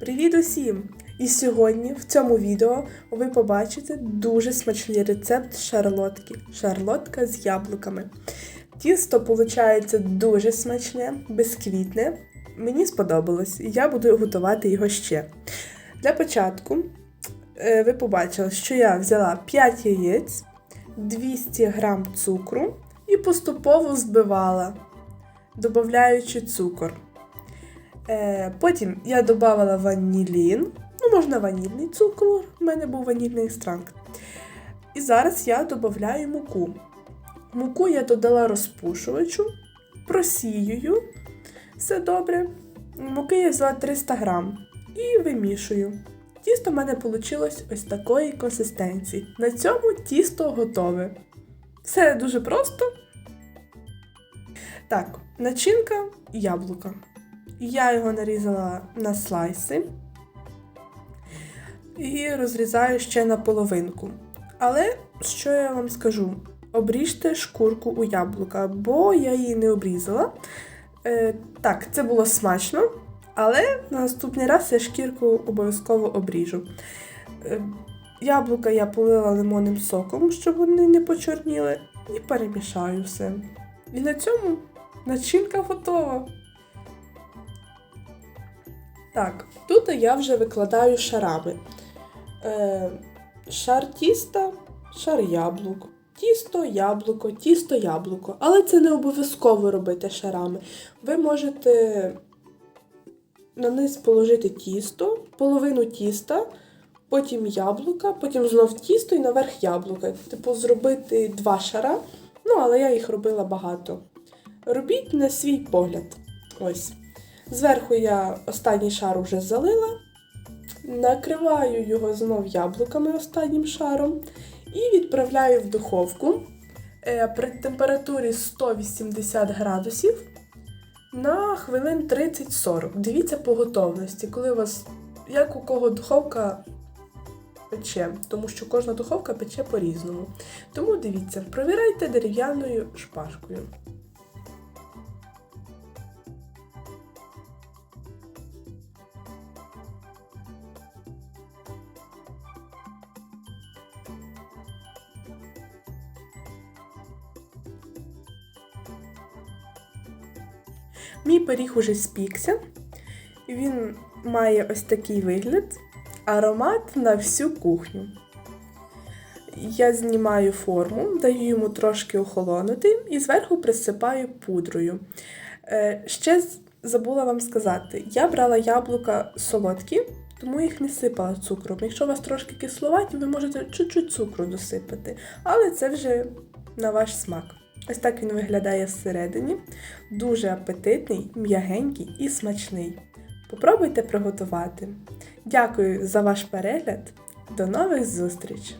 Привіт усім! І сьогодні в цьому відео ви побачите дуже смачний рецепт шарлотки. Шарлотка з яблуками. Тісто виходить дуже смачне, безквітне. Мені сподобалось, і я буду готувати його ще. Для початку е, ви побачили, що я взяла 5 яєць, 200 г цукру і поступово збивала, додаючи цукор. Е, Потім я додавала ванілін, ну можна ванільний цукор, у мене був ванільний екстракт. І зараз я додаю муку. Муку я додала розпушувачу, просіюю, все добре. Муки я взяла 300 грам і вимішую. Тісто в мене вийшло ось такої консистенції. На цьому тісто готове. Все дуже просто. Так, начинка яблука. Я його нарізала на слайси і розрізаю ще на половинку. Але що я вам скажу? Обріжте шкурку у яблука, бо я її не обрізала. Е, так, це було смачно, але на наступний раз я шкірку обов'язково обріжу. Е, яблука я полила лимонним соком, щоб вони не почорніли, і перемішаю все. І на цьому начинка готова. Так, тут я вже викладаю шарами. Е, шар тіста, шар яблук. Тісто, яблуко, тісто, яблуко. Але це не обов'язково робити шарами. Ви можете на низ положити тісто, половину тіста, потім яблука, потім знов тісто і наверх яблука. Типу, зробити два шара. Ну, але я їх робила багато. Робіть на свій погляд. Ось. Зверху я останній шар вже залила, накриваю його знов яблуками останнім шаром і відправляю в духовку е, при температурі 180 градусів на хвилин 30-40. Дивіться по готовності, коли у вас, як у кого духовка пече, тому що кожна духовка пече по-різному. Тому дивіться, провіряйте дерев'яною шпажкою. Мій пиріг уже спікся. Він має ось такий вигляд, аромат на всю кухню. Я знімаю форму, даю йому трошки охолонути і зверху присипаю пудрою. Е, Ще забула вам сказати, я брала яблука солодкі, тому їх не сипала цукром. Якщо у вас трошки кисловаті, ви можете чуть-чуть цукру досипати, але це вже на ваш смак. Ось так він виглядає всередині. Дуже апетитний, м'ягенький і смачний. Попробуйте приготувати. Дякую за ваш перегляд. До нових зустріч!